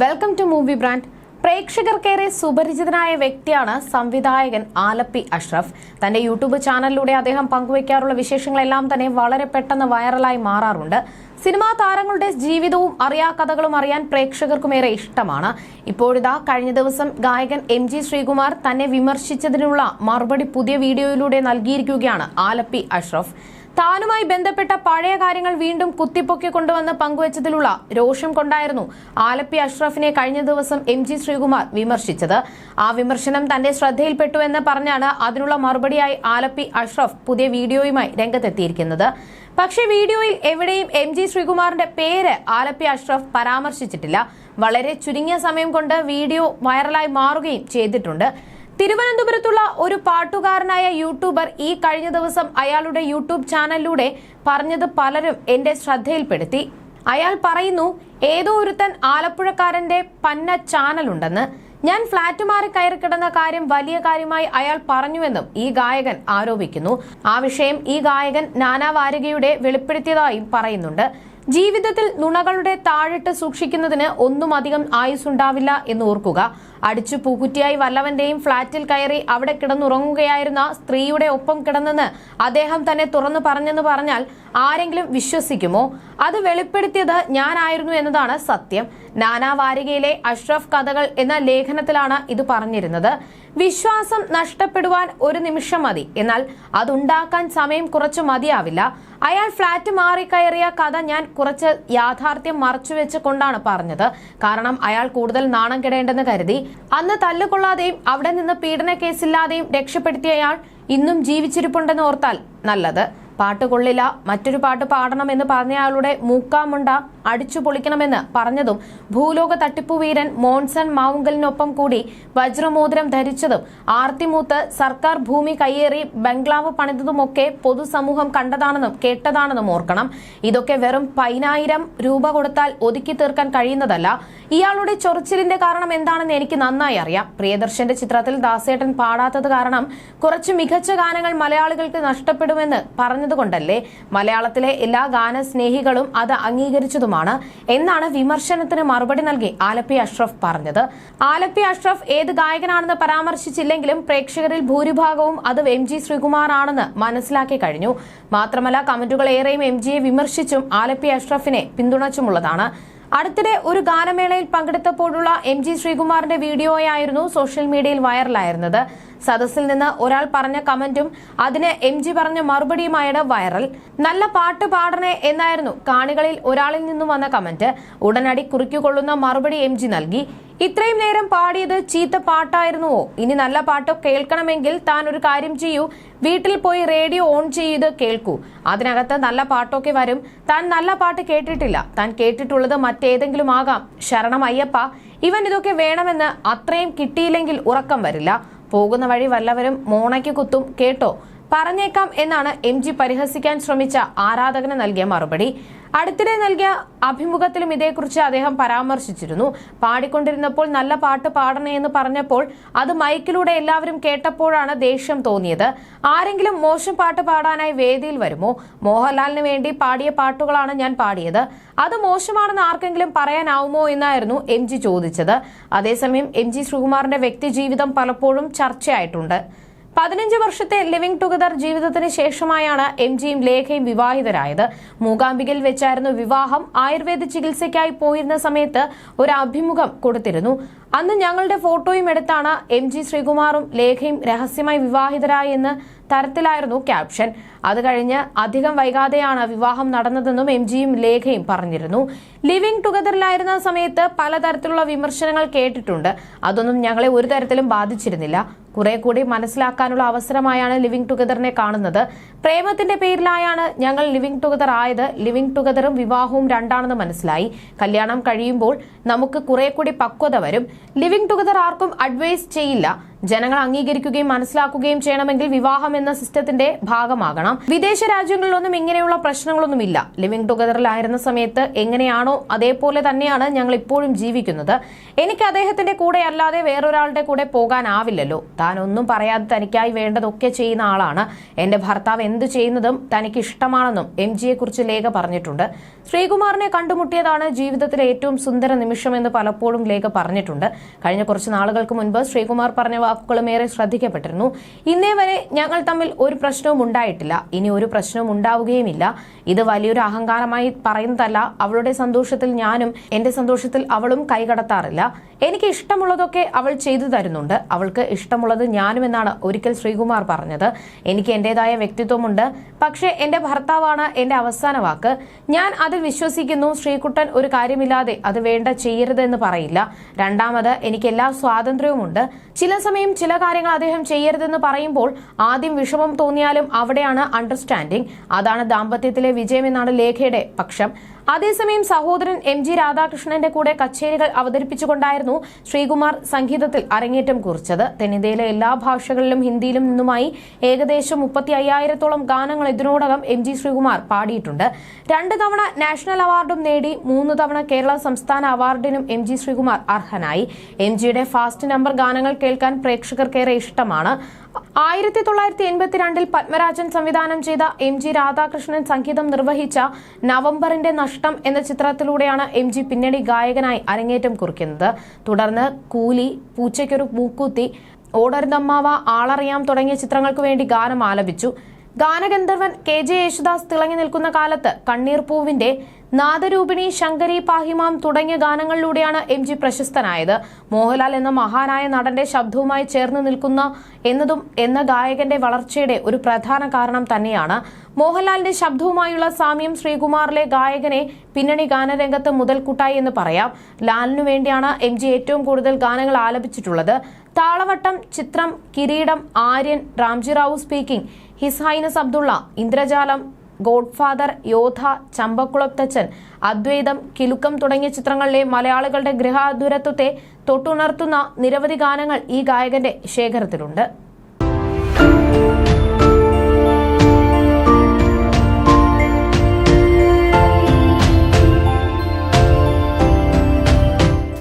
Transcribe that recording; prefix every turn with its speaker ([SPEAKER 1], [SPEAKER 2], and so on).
[SPEAKER 1] Welcome to movie brand പ്രേക്ഷകർക്കേറെ സുപരിചിതനായ വ്യക്തിയാണ് സംവിധായകൻ ആലപ്പി അഷ്റഫ്. തന്റെ യൂട്യൂബ് ചാനലിലൂടെ അദ്ദേഹം പങ്കുവയ്ക്കാറുള്ള വിശേഷങ്ങളെല്ലാം തന്നെ വളരെ പെട്ടെന്ന് വൈറലായി മാറാറുണ്ട്. സിനിമാ താരങ്ങളുടെ ജീവിതവും അറിയാ കഥകളും അറിയാൻ പ്രേക്ഷകർക്കുമേറെ ഇഷ്ടമാണ്. ഇപ്പോഴിതാ കഴിഞ്ഞ ദിവസം ഗായകൻ എം ജി ശ്രീകുമാർ തന്നെ വിമർശിച്ചതിനുള്ള മറുപടി പുതിയ വീഡിയോയിലൂടെ നൽകിയിരിക്കുകയാണ് ആലപ്പി അഷ്റഫ്. താനുമായി ബന്ധപ്പെട്ട പഴയ കാര്യങ്ങൾ വീണ്ടും കുത്തിപ്പൊക്കി കൊണ്ടുവന്ന് പങ്കുവച്ചതിലുള്ള രോഷം കൊണ്ടായിരുന്നു ആലപ്പി അഷ്റഫിനെ കഴിഞ്ഞ ദിവസം എം ജി ശ്രീകുമാർ വിമർശിച്ചത്. ആ വിമർശനം തന്റെ ശ്രദ്ധയിൽപ്പെട്ടു എന്ന് പറഞ്ഞാണ് അതിനുള്ള മറുപടിയായി ആലപ്പി അഷ്റഫ് പുതിയ വീഡിയോയുമായി രംഗത്തെത്തിയിരിക്കുന്നത്. പക്ഷേ വീഡിയോയിൽ എവിടെയും എം ജി ശ്രീകുമാറിന്റെ പേര് ആലപ്പി അഷ്റഫ് പരാമർശിച്ചിട്ടില്ല. വളരെ ചുരുങ്ങിയ സമയം കൊണ്ട് വീഡിയോ വൈറലായി മാറുകയും ചെയ്തിട്ടുണ്ട്. തിരുവനന്തപുരത്തുള്ള ഒരു പാട്ടുകാരനായ യൂട്യൂബർ ഈ കഴിഞ്ഞ ദിവസം അയാളുടെ യൂട്യൂബ് ചാനലിലൂടെ പറഞ്ഞത് പലരും എന്റെ ശ്രദ്ധയിൽപ്പെടുത്തി. അയാൾ പറയുന്നു ഏതോ ഒരുത്തൻ ആലപ്പുഴക്കാരന്റെ പന്ന ചാനലുണ്ടെന്ന്. ഞാൻ ഫ്ളാറ്റ് മാറി കയറി കിടന്ന കാര്യം വലിയ കാര്യമായി അയാൾ പറഞ്ഞുവെന്നും ഈ ഗായകൻ ആരോപിക്കുന്നു. ആ വിഷയം ഈ ഗായകൻ നാനാ വാരികയുടെ വെളിപ്പെടുത്തിയതായും പറയുന്നുണ്ട്. ജീവിതത്തിൽ നുണകളുടെ താഴിട്ട് സൂക്ഷിക്കുന്നതിന് ഒന്നും അധികം ആയുസ്സുണ്ടാവില്ല എന്ന് ഓർക്കുക. അടിച്ചു പൂക്കുറ്റിയായി വല്ലവന്റെയും ഫ്ളാറ്റിൽ കയറി അവിടെ കിടന്നുറങ്ങുകയായിരുന്ന സ്ത്രീയുടെ ഒപ്പം കിടന്നെന്ന് അദ്ദേഹം തന്നെ തുറന്നു പറഞ്ഞെന്ന് പറഞ്ഞാൽ ആരെങ്കിലും വിശ്വസിക്കുമോ? അത് വെളിപ്പെടുത്തിയത് ഞാനായിരുന്നു എന്നതാണ് സത്യം. നാനാ വാരികയിലെ അഷ്റഫ് കഥകൾ എന്ന ലേഖനത്തിലാണ് ഇത് പറഞ്ഞിരുന്നത്. വിശ്വാസം നഷ്ടപ്പെടുവാൻ ഒരു നിമിഷം മതി. എന്നാൽ അതുണ്ടാക്കാൻ സമയം കുറച്ച് മതിയാവില്ല. അയാൾ ഫ്ളാറ്റ് കയറിയ കഥ ഞാൻ കുറച്ച് യാഥാർത്ഥ്യം മറച്ചുവെച്ച് കൊണ്ടാണ് പറഞ്ഞത്. കാരണം അയാൾ കൂടുതൽ നാണം കെടേണ്ടെന്ന് കരുതി. അന്ന് തല്ലുകൊള്ളാതെയും അവിടെ നിന്ന് പീഡന കേസില്ലാതെയും രക്ഷപ്പെടുത്തിയ അയാൾ ഇന്നും ജീവിച്ചിരിപ്പുണ്ടെന്ന് ഓർത്താൽ നല്ലത്. പാട്ട് കൊള്ളില്ല. മറ്റൊരു പാട്ട് പാടണമെന്ന് പറഞ്ഞയാളുടെ മൂക്കാമുണ്ട അടിച്ചു പൊളിക്കണമെന്ന് പറഞ്ഞതും ഭൂലോക തട്ടിപ്പു വീരൻ മോൺസൺ മാവുങ്കലിനൊപ്പം കൂടി വജ്രമോതിരം ധരിച്ചതും ആർത്തിമൂത്ത് സർക്കാർ ഭൂമി കയ്യേറി ബംഗ്ലാവ് പണിതതുമൊക്കെ പൊതുസമൂഹം കണ്ടതാണെന്നും കേട്ടതാണെന്നും ഓർക്കണം. ഇതൊക്കെ വെറും പതിനായിരം രൂപ കൊടുത്താൽ ഒതുക്കി തീർക്കാൻ കഴിയുന്നതല്ല. ഇയാളുടെ ചൊറിച്ചിലിന്റെ കാരണം എന്താണെന്ന് എനിക്ക് നന്നായി അറിയാം. പ്രിയദർശന്റെ ചിത്രത്തിൽ ദാസേട്ടൻ പാടാത്തത് കാരണം കുറച്ച് മികച്ച ഗാനങ്ങൾ മലയാളികൾക്ക് നഷ്ടപ്പെടുമെന്ന് പറഞ്ഞതുകൊണ്ടല്ലേ മലയാളത്തിലെ എല്ലാ ഗാന സ്നേഹികളും അത് അംഗീകരിച്ചതുമാണ് എന്നാണ് വിമർശനത്തിന് മറുപടി നൽകി ആലപ്പി അഷ്റഫ് പറഞ്ഞത്. ആലപ്പി അഷ്റഫ് ഏത് ഗായകനാണെന്ന് പരാമർശിച്ചില്ലെങ്കിലും പ്രേക്ഷകരിൽ ഭൂരിഭാഗവും അത് എം ജി ശ്രീകുമാർ ആണെന്ന് മനസ്സിലാക്കി കഴിഞ്ഞു. മാത്രമല്ല കമന്റുകൾ ഏറെയും എം ജിയെ വിമർശിച്ചും ആലപ്പി അഷ്റഫിനെ പിന്തുണച്ചുമുള്ളതാണ്. അടുത്തിടെ ഒരു ഗാനമേളയിൽ പങ്കെടുത്തപ്പോഴുള്ള എം ജി ശ്രീകുമാറിന്റെ വീഡിയോയായിരുന്നു സോഷ്യൽ മീഡിയയിൽ വൈറലായിരുന്നത്. സദസ്സിൽ നിന്ന് ഒരാൾ പറഞ്ഞ കമന്റും അതിന് എം ജി പറഞ്ഞ മറുപടിയുമായാണ് വൈറൽ. നല്ല പാട്ട് പാടണേ എന്നായിരുന്നു കാണികളിൽ ഒരാളിൽ നിന്നും വന്ന കമന്റ്. ഉടനടി കുറിക്കുകൊള്ളുന്ന മറുപടി എം ജി നൽകി. ഇത്രയും നേരം പാടിയത് ചീത്ത പാട്ടായിരുന്നുവോ? ഇനി നല്ല പാട്ട് കേൾക്കണമെങ്കിൽ താൻ ഒരു കാര്യം ചെയ്യൂ. വീട്ടിൽ പോയി റേഡിയോ ഓൺ ചെയ്ത് കേൾക്കൂ. അതിനകത്ത് നല്ല പാട്ടൊക്കെ വരും. താൻ നല്ല പാട്ട് കേട്ടിട്ടില്ല. താൻ കേട്ടിട്ടുള്ളത് മറ്റേതെങ്കിലും ആകാം. ശരണം അയ്യപ്പ ഇവൻ ഇതൊക്കെ വേണമെന്ന് അത്രയും കിട്ടിയില്ലെങ്കിൽ ഉറക്കം വരില്ല. പോകുന്ന വഴി വല്ലവരും മോണയ്ക്ക് കുത്തും. കേട്ടോ? പറഞ്ഞേക്കാം എന്നാണ് എം ജി പരിഹസിക്കാൻ ശ്രമിച്ച ആരാധകന് നൽകിയ മറുപടി. അടുത്തിടെ നൽകിയ അഭിമുഖത്തിലും ഇതേക്കുറിച്ച് അദ്ദേഹം പരാമർശിച്ചിരുന്നു. പാടിക്കൊണ്ടിരുന്നപ്പോൾ നല്ല പാട്ട് പാടണേ എന്ന് പറഞ്ഞപ്പോൾ അത് മൈക്കിലൂടെ എല്ലാവരും കേട്ടപ്പോഴാണ് ദേഷ്യം തോന്നിയത്. ആരെങ്കിലും മോശം പാട്ട് പാടാനായി വേദിയിൽ വരുമോ? മോഹൻലാലിന് വേണ്ടി പാടിയ പാട്ടുകളാണ് ഞാൻ പാടിയത്. അത് മോശമാണെന്ന് ആർക്കെങ്കിലും പറയാനാവുമോ എന്നായിരുന്നു എം ചോദിച്ചത്. അതേസമയം എം ജി ശ്രീകുമാറിന്റെ വ്യക്തിജീവിതം പലപ്പോഴും ചർച്ചയായിട്ടുണ്ട്. പതിനഞ്ച് വർഷത്തെ ലിവിംഗ് ടുഗദർ ജീവിതത്തിന് ശേഷമായാണ് എം ജിയും ലേഖയും വിവാഹിതരായത്. മൂകാംബികയിൽ വെച്ചായിരുന്നു വിവാഹം. ആയുർവേദ ചികിത്സയ്ക്കായി പോയിരുന്ന സമയത്ത് ഒരു അഭിമുഖം കൊടുത്തിരുന്നു. അന്ന് ഞങ്ങളുടെ ഫോട്ടോയും എടുത്താണ് എം ജി ശ്രീകുമാറും ലേഖയും രഹസ്യമായി വിവാഹിതരായി എന്ന് തരത്തിലായിരുന്നു ക്യാപ്ഷൻ. അത് കഴിഞ്ഞ് അധികം വൈകാതെയാണ് വിവാഹം നടന്നതെന്നും എം ജിയും ലേഖയും പറഞ്ഞിരുന്നു. ലിവിംഗ് ടുഗദറിലായിരുന്ന സമയത്ത് പലതരത്തിലുള്ള വിമർശനങ്ങൾ കേട്ടിട്ടുണ്ട്. അതൊന്നും ഞങ്ങളെ ഒരു തരത്തിലും ബാധിച്ചിരുന്നില്ല. കുറെ കൂടി മനസ്സിലാക്കാനുള്ള അവസരമായാണ് ലിവിംഗ് ടുഗദറിനെ കാണുന്നത്. പ്രേമത്തിന്റെ പേരിലായാണ് ഞങ്ങൾ ലിവിംഗ് ടുഗദർ ആയത്. ലിവിംഗ് ടുഗദറും വിവാഹവും രണ്ടാണെന്ന് മനസ്സിലായി. കല്യാണം കഴിയുമ്പോൾ നമുക്ക് കുറെ കൂടി പക്വത വരും. ലിവിംഗ് ടുഗദർ ആർക്കും അഡ്വൈസ് ചെയ്യില്ല. ജനങ്ങൾ അംഗീകരിക്കുകയും മനസ്സിലാക്കുകയും ചെയ്യണമെങ്കിൽ വിവാഹം എന്ന സിസ്റ്റത്തിന്റെ ഭാഗമാകണം. വിദേശ രാജ്യങ്ങളിലൊന്നും ഇങ്ങനെയുള്ള പ്രശ്നങ്ങളൊന്നുമില്ല. ലിവിംഗ് ടുഗദറിലായിരുന്ന സമയത്ത് എങ്ങനെയാണോ അതേപോലെ തന്നെയാണ് ഞങ്ങൾ ഇപ്പോഴും ജീവിക്കുന്നത്. എനിക്ക് അദ്ദേഹത്തിന്റെ കൂടെ അല്ലാതെ വേറൊരാളുടെ കൂടെ പോകാനാവില്ലല്ലോ. താൻ ഒന്നും പറയാതെ തനിക്കായി വേണ്ടതൊക്കെ ചെയ്യുന്ന ആളാണ്. എന്റെ ഭർത്താവ് എന്തു ചെയ്യുന്നതും തനിക്ക് ഇഷ്ടമാണെന്നും എം ജിയെ കുറിച്ച് ലേഖ പറഞ്ഞിട്ടുണ്ട്. ശ്രീകുമാറിനെ കണ്ടുമുട്ടിയതാണ് ജീവിതത്തിലെ ഏറ്റവും സുന്ദര നിമിഷമെന്ന് പലപ്പോഴും ലേഖ പറഞ്ഞിട്ടുണ്ട്. കഴിഞ്ഞ കുറച്ച് നാളുകൾക്ക് മുൻപ് ശ്രീകുമാർ പറഞ്ഞ വാക്കുകളും ഏറെ ശ്രദ്ധിക്കപ്പെട്ടിരുന്നു. ഇന്നേ വരെ ഞങ്ങൾ തമ്മിൽ ഒരു പ്രശ്നവും ഉണ്ടായിട്ടില്ല. ഇനി ഒരു പ്രശ്നവും ഉണ്ടാവുകയുമില്ല. ഇത് വലിയൊരു അഹങ്കാരമായി പറയുന്നതല്ല. അവളുടെ സന്തോഷത്തിൽ ഞാനും എന്റെ സന്തോഷത്തിൽ അവളും കൈകടത്താറില്ല. എനിക്ക് ഇഷ്ടമുള്ളതൊക്കെ അവൾ ചെയ്തു തരുന്നുണ്ട്. അവൾക്ക് ഇഷ്ടമുള്ളത് ഞാനും എന്നാണ് ഒരിക്കൽ ശ്രീകുമാർ പറഞ്ഞത്. എനിക്ക് എന്റേതായ വ്യക്തിത്വമുണ്ട്. പക്ഷേ എന്റെ ഭർത്താവാണ് എന്റെ അവസാന വാക്ക്. ഞാൻ അത് വിശ്വസിക്കുന്നു. ശ്രീകുട്ടൻ ഒരു കാര്യമില്ലാതെ അത് വേണ്ട ചെയ്യരുത് എന്ന് പറയില്ല. രണ്ടാമത് എനിക്ക് എല്ലാ സ്വാതന്ത്ര്യവുമുണ്ട്. ചില സമയം ചില കാര്യങ്ങൾ അദ്ദേഹം ചെയ്യരുതെന്ന് പറയുമ്പോൾ ആദ്യം വിഷമം തോന്നിയാലും അവിടെയാണ് അണ്ടർസ്റ്റാൻഡിംഗ് അതാണ് ദാമ്പത്യത്തിലെ വിജയമെന്നാണ് ലേഖയുടെ പക്ഷം. അതേസമയം സഹോദരൻ എം ജി രാധാകൃഷ്ണന്റെ കൂടെ കച്ചേരികൾ അവതരിപ്പിച്ചുകൊണ്ടായിരുന്നു ശ്രീകുമാർ സംഗീതത്തിൽ അരങ്ങേറ്റം കുറിച്ചത്. തെന്നിന്ത്യയിലെ എല്ലാ ഭാഷകളിലും ഹിന്ദിയിലും നിന്നുമായി ഏകദേശം മുപ്പത്തി അയ്യായിരത്തോളം ഗാനങ്ങൾ ഇതിനോടകം എം ജി ശ്രീകുമാർ പാടിയിട്ടുണ്ട്. രണ്ട് തവണ നാഷണൽ അവാർഡും നേടി മൂന്ന് തവണ കേരള സംസ്ഥാന അവാർഡിനും എം ജി ശ്രീകുമാർ അർഹനായി. എം ജിയുടെ ഫാസ്റ്റ് നമ്പർ ഗാനങ്ങൾ കേൾക്കാൻ പ്രേക്ഷകർക്കേറെ ഇഷ്ടമാണ്. ആയിരത്തി തൊള്ളായിരത്തി എൺപത്തിരണ്ടിൽ പത്മരാജൻ സംവിധാനം ചെയ്ത എം ജി രാധാകൃഷ്ണൻ സംഗീതം നിർവഹിച്ച നവംബറിന്റെ നഷ്ടം എന്ന ചിത്രത്തിലൂടെയാണ് എം ജി പിന്നണി ഗായകനായി അരങ്ങേറ്റം കുറിക്കുന്നത്. തുടർന്ന് കൂലി പൂച്ചയ്ക്കൊരു മൂക്കൂത്തി ഓടരുതമ്മാവ ആളറിയാം തുടങ്ങിയ ചിത്രങ്ങൾക്കു വേണ്ടി ഗാനം ആലപിച്ചു. ഗാനഗന്ധർവൻ കെ ജെ യേശുദാസ് തിളങ്ങി നിൽക്കുന്ന കാലത്ത് കണ്ണീർ പൂവിന്റെ നാദരൂപിണി ശങ്കരി പാഹിമാം തുടങ്ങിയ ഗാനങ്ങളിലൂടെയാണ് എം ജി പ്രശസ്തനായത്. മോഹൻലാൽ എന്ന മഹാനായ നടന്റെ ശബ്ദവുമായി ചേർന്ന് നിൽക്കുന്ന എന്നതും എന്ന ഗായകന്റെ വളർച്ചയുടെ ഒരു പ്രധാന കാരണം തന്നെയാണ്. മോഹൻലാലിന്റെ ശബ്ദവുമായുള്ള സാമ്യം ശ്രീകുമാറിലെ ഗായകനെ പിന്നണി ഗാനരംഗത്ത് മുതൽക്കൂട്ടായി എന്ന് പറയാം. ലാലിനു വേണ്ടിയാണ് എം ജി ഏറ്റവും കൂടുതൽ ഗാനങ്ങൾ ആലപിച്ചിട്ടുള്ളത്. Thalavattam Chithram Kireedam Aryan Ramji Rao speaking his highness Abdullah Indrajalam godfather Yodha ചമ്പക്കുളത്തച്ഛൻ അദ്വൈതം കിലുക്കം തുടങ്ങിയ ചിത്രങ്ങളിലെ മലയാളികളുടെ ഗൃഹാതുരത്വത്തെ തൊട്ടുണർത്തുന്ന നിരവധി ഗാനങ്ങൾ ഈ ഗായകന്റെ ശേഖരത്തിലുണ്ട്.